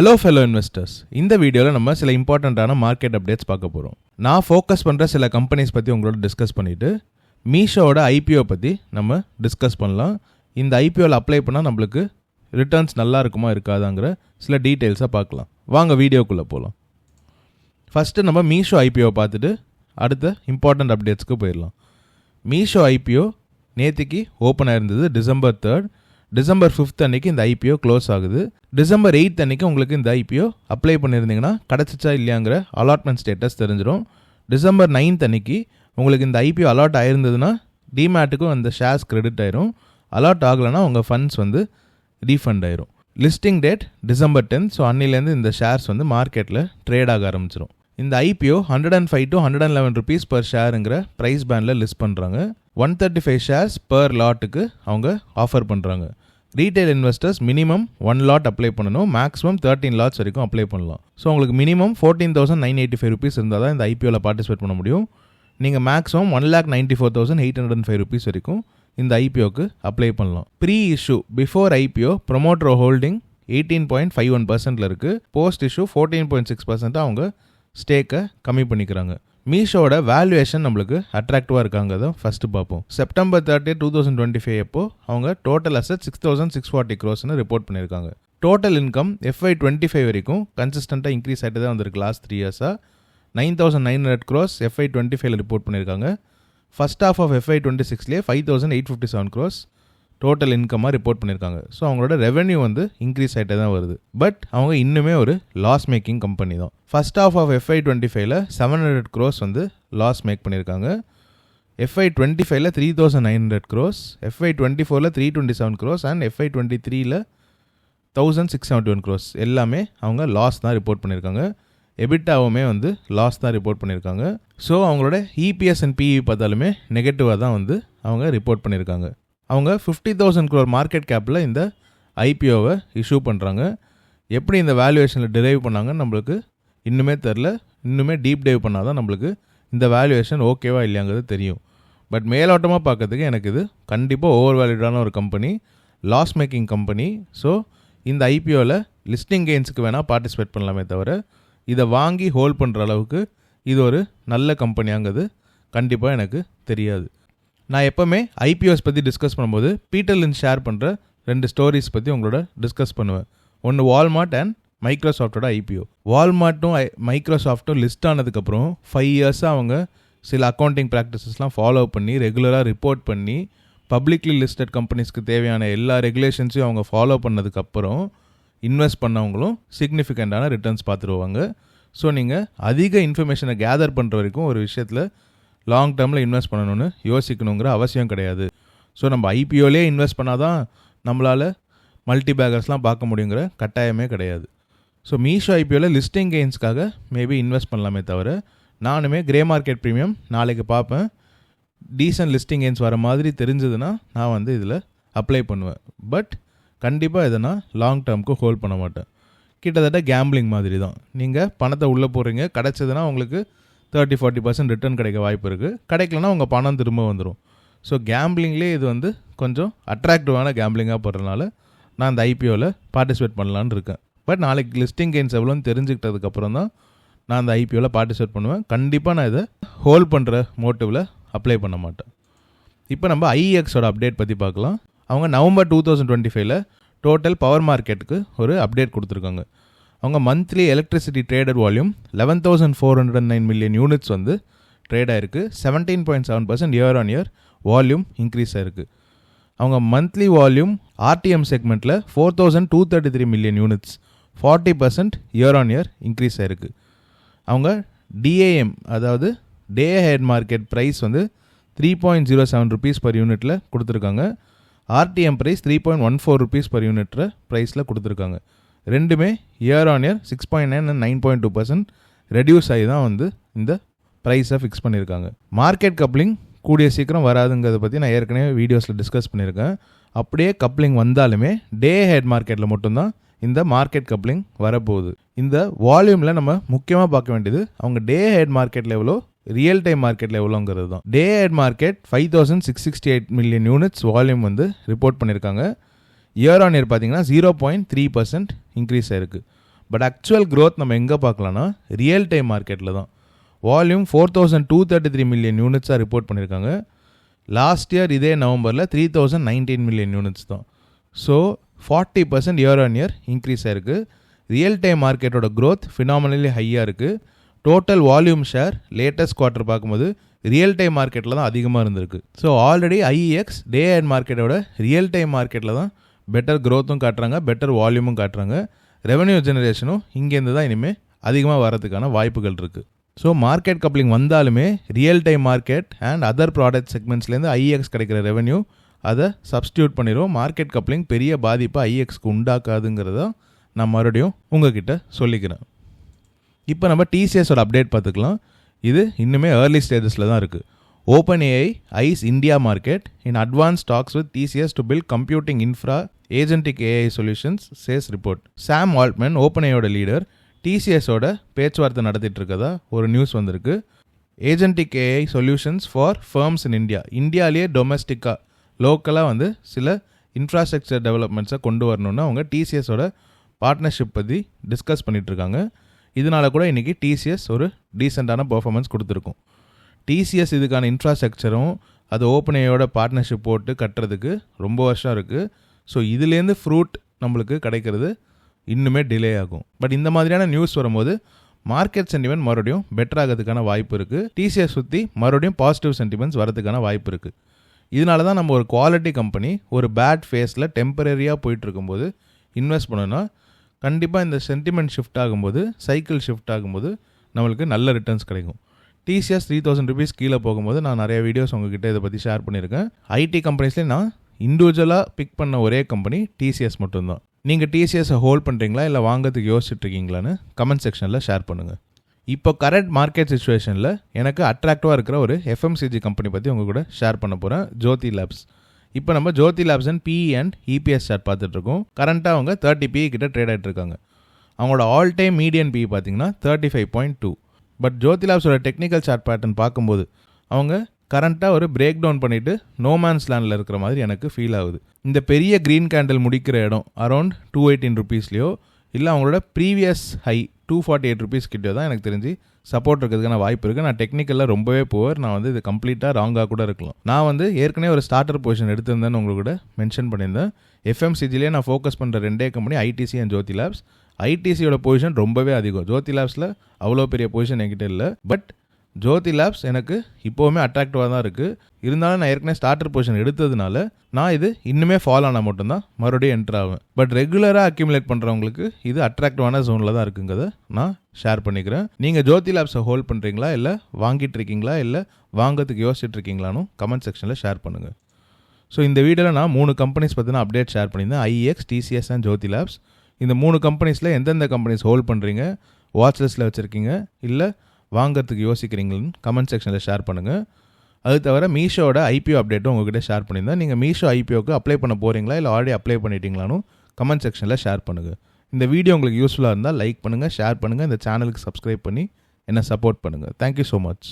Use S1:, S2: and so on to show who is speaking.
S1: Hello fellow investors இந்த வீடியோவில் நம்ம சில இம்பார்ட்டண்ட்டான மார்க்கெட் அப்டேட்ஸ் பார்க்க போகிறோம் நான் ஃபோக்கஸ் பண்ணுற சில கம்பெனிஸ் பற்றி உங்களோட டிஸ்கஸ் பண்ணிவிட்டு மீஷோவோட ஐபிஓ பற்றி நம்ம டிஸ்கஸ் பண்ணலாம். இந்த ஐபிஓவில் அப்ளை பண்ணால் நம்மளுக்கு ரிட்டர்ன்ஸ் நல்லா இருக்குமா இருக்காதாங்கிற சில டீட்டெயில்ஸை பார்க்கலாம். வாங்க வீடியோக்குள்ளே போகலாம் ஃபஸ்ட்டு நம்ம மீஷோ ஐபிஓ பார்த்துட்டு அடுத்த இம்பார்ட்டண்ட் அப்டேட்ஸ்க்கு போயிடலாம். மீஷோ ஐபிஓ நேற்றுக்கு ஓப்பன் ஆயிருந்தது டிசம்பர் தேர்ட் டிசம்பர் ஃபிஃப்த் அன்னைக்கு இந்த ஐபிஓ க்ளோஸ் ஆகுது. டிசம்பர் எயித் அன்னைக்கு உங்களுக்கு இந்த ஐபிஓ அப்ளை பண்ணியிருந்தீங்கன்னா கிடச்சிச்சா இல்லையாங்கிற அலாட்மெண்ட் ஸ்டேட்டஸ் தெரிஞ்சிடும் டிசம்பர் நைன்த் அன்னைக்கு உங்களுக்கு இந்த ஐபிஓ அலாட் ஆயிருந்ததுன்னா டிமேட்டுக்கும் அந்த ஷேர்ஸ் கிரெடிட் ஆயிரும். அலாட் ஆகலைன்னா உங்கள் ஃபண்ட்ஸ் வந்து ரீஃபண்ட் ஆயிரும். Listing date December tenth so அன்னிலேருந்து இந்த ஷேர்ஸ் வந்து மார்க்கெட்டில் ட்ரேட் ஆக ஆரம்பிச்சிடும் இந்த IPO hundred and five to hundred and eleven rupees per ஷேருங்கிற price பேண்டில் லிஸ்ட் பண்ணுறாங்க one thirty five shares per லாட்டுக்கு அவங்க ஆஃபர் பண்ணுறாங்க retail investors minimum one lot apply பண்ணணும். மேக்ஸிமம் தேர்ட்டின் லாட்ஸ் வரைக்கும் அப்ளை பண்ணலாம். ஸோ உங்களுக்கு minimum fourteen thousand nine eighty five rupees இருந்தால் தான் இந்த ஐபிஓவில் பார்ட்டிசிபேட் பண்ண முடியும். நீங்கள் maximum one lakh ninety four thousand eight hundred five rupees வரைக்கும் இந்த ஐபிஓக்கு அப்ளை பண்ணலாம். Pre issue before IPO promoter holding eighteen point five one பர்சன்ட்ல இருக்குது post issue fourteen point six percent அவங்க ஸ்டேக்கை கம்மி பண்ணிக்கிறாங்க. மீஷோட வேல்யூவேஷன் நம்மளுக்கு அட்ராக்டிவாக இருக்காங்க தான் ஃபஸ்ட்டு பார்ப்போம். September thirty two thousand twenty five அப்போ அவங்க total asset six thousand six forty க்ரோஸ்னு report பண்ணியிருக்காங்க. Total income FY twenty five வரைக்கும் கன்சிஸ்டண்ட்டாக இன்க்ரீஸ் ஆகிட்டு தான் வந்திருக்கு லாஸ்ட் த்ரீ இயர்ஸாக nine thousand nine hundred crores FY twenty ஃபைவ்ல ரிப்போர்ட் பண்ணியிருக்காங்க. First half of FY twenty சிக்ஸ்லேயே five thousand eight fifty seven crores total இன்கமாக report பண்ணியிருக்காங்க ஸோ அவங்களோட ரெவென்யூ வந்து இன்க்ரீஸ் ஆகிட்டே தான் வருது. பட் அவங்க இன்னுமே ஒரு லாஸ் மேக்கிங் கம்பெனி தான் first half of FY twenty ஃபைவ்ல செவன் ஹண்ட்ரட் க்ரோஸ் வந்து லாஸ் மேக் பண்ணியிருக்காங்க எஃப்ஐ டுவெண்ட்டி ஃபைவ்ல three thousand nine hundred crores FY twenty ஃபோரில் three twenty seven crores and FY twenty த்ரீல thousand six seventy one crores எல்லாமே அவங்க loss தான் report பண்ணியிருக்காங்க எபிட்டாவுமே வந்து லாஸ் தான் ரிப்போர்ட் பண்ணியிருக்காங்க ஸோ அவங்களோட இபிஎஸ் அண்ட் பிஇ பார்த்தாலுமே நெகட்டிவாக தான் வந்து அவங்க ரிப்போர்ட் பண்ணியிருக்காங்க அவங்க ஃபிஃப்டி தௌசண்ட் குரோர் மார்க்கெட் கேப்பில் இந்த ஐபிஓவை இஷ்யூ பண்ணுறாங்க எப்படி இந்த வேல்யூவேஷனில் டிரைவ் பண்ணாங்கன்னு நம்மளுக்கு இன்னுமே தெரில இன்னுமே டீப் டைவ் பண்ணால் தான் நம்மளுக்கு இந்த வேல்யூவேஷன் ஓகேவா இல்லையாங்கிறது தெரியும். பட் மேலோட்டமாக பார்க்கறதுக்கு எனக்கு இது கண்டிப்பாக ஓவர் வேல்யூடான ஒரு company loss making company so இந்த ஐபிஓவில் லிஸ்டிங் கெயின்ஸுக்கு வேணால் பார்ட்டிசிபேட் பண்ணலாமே தவிர இதை வாங்கி ஹோல்ட் பண்ணுற அளவுக்கு இது ஒரு நல்ல கம்பெனியாங்கிறது கண்டிப்பாக எனக்கு தெரியாது. நான் எப்போவுமே ஐபிஓஸ் பற்றி டிஸ்கஸ் பண்ணும்போது பீட்டர் லின் ஷேர் பண்ணுற ரெண்டு ஸ்டோரிஸ் பற்றி உங்களோட டிஸ்கஸ் பண்ணுவேன். ஒன்று வால்மார்ட் அண்ட் மைக்ரோசாஃப்டோட ஐபிஓ வால்மார்ட்டும் மைக்ரோசாஃப்ட்டும் லிஸ்ட் ஆனதுக்கப்புறம் ஃபைவ் இயர்ஸாக அவங்க சில அக்கௌண்டிங் ப்ராக்டிசஸ்லாம் ஃபாலோ பண்ணி ரெகுலராக ரிப்போர்ட் பண்ணி பப்ளிக்லி லிஸ்டட் கம்பெனிஸ்க்கு தேவையான எல்லா ரெகுலேஷன்ஸையும் அவங்க ஃபாலோ பண்ணதுக்கப்புறம் இன்வெஸ்ட் பண்ணவங்களும் சிக்னிஃபிகண்ட்டான ரிட்டர்ன்ஸ் பார்த்துருவாங்க. ஸோ நீங்கள் அதிக இன்ஃபர்மேஷனை கேதர் பண்ணுற வரைக்கும் ஒரு விஷயத்தில் லாங் டேர்மில் இன்வெஸ்ட் பண்ணணும்னு யோசிக்கணுங்கிற அவசியம் கிடையாது. ஸோ நம்ம ஐபிஓலே இன்வெஸ்ட் பண்ணால் தான் நம்மளால் மல்டி பேக்கர்ஸ்லாம் பார்க்க முடியுங்கிற கட்டாயமே கிடையாது. ஸோ மீஷோ ஐபிஓவில் லிஸ்டிங் கெயின்ஸ்க்காக மேபி இன்வெஸ்ட் பண்ணலாமே தவிர நானுமே கிரே மார்க்கெட் ப்ரீமியம் நாளைக்கு பார்ப்பேன். டீசன்ட் லிஸ்டிங் கெயின்ஸ் வர மாதிரி தெரிஞ்சதுன்னா நான் வந்து இதில் அப்ளை பண்ணுவேன். பட் கண்டிப்பாக இதை நான் லாங் டேர்முக்கு ஹோல்ட் பண்ண மாட்டேன். கிட்டத்தட்ட கேம்பிளிங் மாதிரி தான் நீங்கள் பணத்தை உள்ளே போடுறீங்க கிடச்சதுன்னா உங்களுக்கு தேர்ட்டி ஃபார்ட்டி பர்சன்ட் ரிட்டர்ன் கிடைக்க வாய்ப்பு இருக்குது கிடைக்கலனா உங்கள் பணம் திரும்ப வந்துடும் ஸோ கேம்பிளிங்லேயே இது வந்து கொஞ்சம் அட்ராக்டிவான கேம்பிளிங்காக போடுறதுனால நான் இந்த ஐபிஓவில் பார்ட்டிசிபேட் பண்ணலான்னு இருக்கேன். பட் நாளைக்கு லிஸ்டிங் கெயின்ஸ் எவ்வளோன்னு தெரிஞ்சுக்கிட்டதுக்கப்புறம் தான் நான் அந்த ஐபிஓவில் பார்ட்டிசிபேட் பண்ணுவேன். கண்டிப்பாக நான் இதை ஹோல்ட் பண்ணுற மோட்டிவில் அப்ளை பண்ண மாட்டேன். இப்போ நம்ம ஐஎக்ஸோட அப்டேட் பற்றி பார்க்கலாம். அவங்க நவம்பர் டூ தௌசண்ட் டுவெண்ட்டி ஃபைவ்ல டோட்டல் பவர் மார்க்கெட்டுக்கு ஒரு அப்டேட் கொடுத்துருக்காங்க. அவங்க monthly electricity trader volume eleven thousand four hundred nine million units வந்து ட்ரேட் ஆயிருக்கு. Seventeen point seven percent year on year volume increase ஆயிருக்கு. அவங்க மந்த்லி வால்யூம் ஆர்டிஎம் செக்மெண்ட்டில் four thousand two thirty three million units forty percent year on year increase ஆயிருக்கு. அவங்க DAM அதாவது day ahead market price வந்து three point zero seven rupees per யூனிட்டில் கொடுத்துருக்காங்க. RTM price three point one four rupees per யூனிட்டில் ப்ரைஸில் கொடுத்துருக்காங்க. ரெண்டுமே year on year six point nine and nine point two percent reduce ஆகி தான் வந்து இந்த ப்ரைஸை ஃபிக்ஸ் பண்ணியிருக்காங்க. மார்க்கெட் கப்ளிங் கூடிய சீக்கிரம் வராதுங்கிறத பற்றி நான் ஏற்கனவே வீடியோஸில் டிஸ்கஸ் பண்ணியிருக்கேன். அப்படியே கப்ளிங் வந்தாலுமே டே ஹெட் மார்க்கெட்டில் மட்டும்தான் இந்த மார்க்கெட் கப்ளிங் வரப்போகுது. இந்த வால்யூமில் நம்ம முக்கியமாக பார்க்க வேண்டியது அவங்க டே ஹெட் மார்க்கெட்டில் எவ்வளோ ரியல் டைம் மார்க்கெட்டில் எவ்வளோங்கிறது தான். Day ahead market five thousand six sixty eight million units volume வந்து ரிப்போர்ட் பண்ணியிருக்காங்க. இயர் ஆன் இயர் பார்த்தீங்கன்னா zero point three percent increase ஆயிருக்கு. பட் ஆக்சுவல் க்ரோத் நம்ம எங்கே பார்க்கலான்னா ரியல் டைம் மார்க்கெட்டில் தான். Volume four thousand two thirty three million யூனிட்ஸாக report பண்ணியிருக்காங்க லாஸ்ட் இயர் இதே நவம்பரில் three thousand nineteen million units தான். So forty percent year on year increase ஆயிருக்கு. ரியல் டைம் மார்க்கெட்டோட க்ரோத் ஃபினாமினலி ஹையாக இருக்குது total volume share latest quarter பார்க்கும்போது real time மார்க்கெட்டில் தான் அதிகமாக இருந்திருக்கு. So already IEX day ahead மார்க்கெட்டோட ரியல் டைம் மார்க்கெட்டில் தான் பெட்டர் க்ரோத்தும் காட்டுறாங்க பெட்டர் வால்யூமும் காட்டுறாங்க. ரெவன்யூ ஜெனரேஷனும் இங்கேருந்து தான் இனிமேல் அதிகமாக வரதுக்கான வாய்ப்புகள் இருக்குது ஸோ மார்க்கெட் கப்ளிங் வந்தாலுமே real time market and other product செக்மெண்ட்ஸ்லேருந்து IEX கிடைக்கிற ரெவன்யூ அதை சப்ஸ்டியூட் பண்ணிடுவோம். மார்க்கெட் கப்ளிங் பெரிய பாதிப்பை ஐஎக்ஸ்க்கு உண்டாக்காதுங்கிறத நான் மறுபடியும் உங்ககிட்ட சொல்லிக்கிறேன். இப்போ நம்ம டிசிஎஸோட அப்டேட் பார்த்துக்கலாம். இது இன்னுமே ஏர்லி ஸ்டேஜஸில் தான் இருக்குது OpenAI eyes India market in advance talks with TCS to build computing infra agentic AI solutions says report Sam Altman ஓப்பனையோட leader டிசிஎஸோட பேச்சுவார்த்தை நடத்திட்டு இருக்கதா ஒரு நியூஸ் வந்திருக்கு. Agentic AI solutions for firms in India இந்தியாவிலேயே டொமஸ்டிக்காக லோக்கலாக வந்து சில இன்ஃப்ராஸ்ட்ரக்சர் டெவலப்மெண்ட்ஸை கொண்டு வரணும்னு அவங்க டிசிஎஸோட பார்ட்னர்ஷிப் பற்றி டிஸ்கஸ் பண்ணிகிட்டு இருக்காங்க இதனால கூட இன்றைக்கி டிசிஎஸ் ஒரு டீசெண்டான பெர்ஃபார்மன்ஸ் கொடுத்துருக்கும். டிசிஎஸ் இதுக்கான இன்ஃப்ராஸ்ட்ரக்சரும் அது ஓப்பனையோட பார்ட்னர்ஷிப் போட்டு கட்டுறதுக்கு ரொம்ப வருஷம் இருக்குது ஸோ இதுலேருந்து ஃப்ரூட் நம்மளுக்கு கிடைக்கிறது இன்னுமே டிலே ஆகும். பட் இந்த மாதிரியான நியூஸ் வரும்போது மார்க்கெட் சென்டிமெண்ட் மறுபடியும் பெட்டர் ஆகிறதுக்கான வாய்ப்பு இருக்குது டிசிஎஸ் சுற்றி மறுபடியும் பாசிட்டிவ் சென்டிமெண்ட்ஸ் வரதுக்கான வாய்ப்பு இருக்குது இதனால தான் நம்ம ஒரு குவாலிட்டி கம்பெனி ஒரு பேட் ஃபேஸில் டெம்பரரியாக போயிட்டுருக்கும்போது இன்வெஸ்ட் பண்ணோன்னா கண்டிப்பாக இந்த சென்டிமெண்ட் ஷிஃப்ட் ஆகும்போது சைக்கிள் ஷிஃப்ட் ஆகும்போது நம்மளுக்கு நல்ல ரிட்டர்ன்ஸ் கிடைக்கும். டிசிஎஸ் த்ரீ தௌசண்ட் ருபீஸ் கீழே போகும்போது நான் நிறைய வீடியோஸ் உங்ககிட்ட இதை பற்றி ஷேர் பண்ணியிருக்கேன். ஐடி கம்பெனிஸ்லேயே நான் இண்டிவிஜுவலாக பிக் பண்ண ஒரே கம்பெனி டிசிஎஸ் மட்டும்தான். நீங்கள் டிசிஎஸை ஹோல்ட் பண்ணுறீங்களா இல்லை வாங்கிறதுக்கு யோசிச்சுட்டு இருக்கீங்களான்னு கமெண்ட் செக்ஷனில் ஷேர் பண்ணுங்கள் இப்போ கரண்ட் மார்க்கெட் சுச்சுவேஷனில் எனக்கு அட்ராக்டிவாக இருக்கிற ஒரு எஃப்எம்சிஜி கம்பெனி பற்றி உங்கள் கூட ஷேர் பண்ண போகிறேன் ஜோதி லேப்ஸ் இப்போ நம்ம Jyothy Labs and PE and EPS chart பார்த்துட்ருக்கோம். கரண்ட்டாக அவங்க தேர்ட்டி பிஇ கிட்ட ட்ரேட் ஆகிட்டு இருக்காங்க. அவங்களோட ஆல் டைம் மீடியன் பிஇ பார்த்தீங்கன்னா thirty five point two but Jyothy லேப்ஸோட technical chart pattern பார்க்கும்போது அவங்க கரண்ட்டாக ஒரு பிரேக் டவுன் பண்ணிவிட்டு நோமேன்ஸ் லேண்டில் இருக்கிற மாதிரி எனக்கு ஃபீல் ஆகுது. இந்த பெரிய க்ரீன் கேண்டில் முடிக்கிற இடம் அரௌண்ட் டூ எயிட்டீன் ருபீஸ்லையோ இல்லை அவங்களோட previous high two forty eight rupees கிட்டே தான் எனக்கு தெரிஞ்சு சப்போர்ட் இருக்கிறதுக்கான வாய்ப்பு இருக்குது நான் டெக்னிக்கலில் ரொம்பவே புவர் நான் வந்து இது கம்ப்ளீட்டாக ராங்காக கூட இருக்கலாம். நான் வந்து ஏற்கனவே ஒரு ஸ்டார்டர் பொசிஷன் எடுத்திருந்தேன்னு உங்களுக்கு கூட மென்ஷன் பண்ணியிருந்தேன். எஃப்எம்சிஜிலே நான் ஃபோக்கஸ் பண்ணுற ரெண்டே company ITC and Jyothy Labs ஐடிசியோட position ரொம்பவே அதிகம். ஜோதி லேப்ஸில் அவ்வளோ பெரிய பொசிஷன் என்கிட்ட இல்லை. பட் ஜோதி லேப்ஸ் எனக்கு இப்போவுமே அட்ராக்டிவாக தான் இருக்குது இருந்தாலும் நான் ஏற்கனவே ஸ்டார்டர் பொசிஷன் எடுத்ததுனால நான் இது இன்னுமே ஃபாலோ ஆனால் மட்டும்தான் மறுபடியும் என்டர் ஆவேன். பட் ரெகுலராக அக்யூமுலேட் பண்ணுறவங்களுக்கு இது அட்ராக்டிவான ஜோனில் தான் இருக்குங்கிறத நான் ஷேர் பண்ணிக்கிறேன். நீங்கள் ஜோதி லேப்ஸை ஹோல்ட் பண்ணுறீங்களா இல்லை வாங்கிட்டு இருக்கீங்களா? இல்லை வாங்கிறதுக்கு யோசிச்சுட்டு இருக்கீங்களான்னு கமெண்ட் செக்ஷனில் ஷேர் பண்ணுங்கள் ஸோ இந்த வீடியோவில் நான் மூணு கம்பெனிஸ் பற்றின அப்டேட் ஷேர் பண்ணியிருந்தேன். IEX TCS and Jyothy Labs. இந்த மூணு கம்பெனிஸில் எந்தெந்த கம்பெனிஸ் ஹோல்ட் பண்ணுறீங்க வாட்ச் லிஸ்ட்டில் வச்சுருக்கீங்க? இல்லை வாங்கிறதுக்கு யோசிக்கிறீங்களான்னு கமெண்ட் செக்ஷனில் ஷேர் பண்ணுங்கள் அது தவிர மீஷோட ஐபிஓ அப்டேட்டும் உங்ககிட்ட ஷேர் பண்ணியிருந்தேன். நீங்கள் மீஷோ ஐபிஓக்கு அப்ளை பண்ண போகிறீங்களா இல்லை ஆல்ரெடி அப்ளை பண்ணிட்டீங்களான்னு கமெண்ட் செக்ஷனில் ஷேர் பண்ணுங்கள் இந்த வீடியோ உங்களுக்கு யூஸ்ஃபுல்லாக இருந்தால் லைக் பண்ணுங்கள் ஷேர் பண்ணுங்கள் இந்த சேனலுக்கு சப்ஸ்கிரைப் பண்ணி என்னை சப்போர்ட் பண்ணுங்கள் தேங்க்யூ ஸோ மச்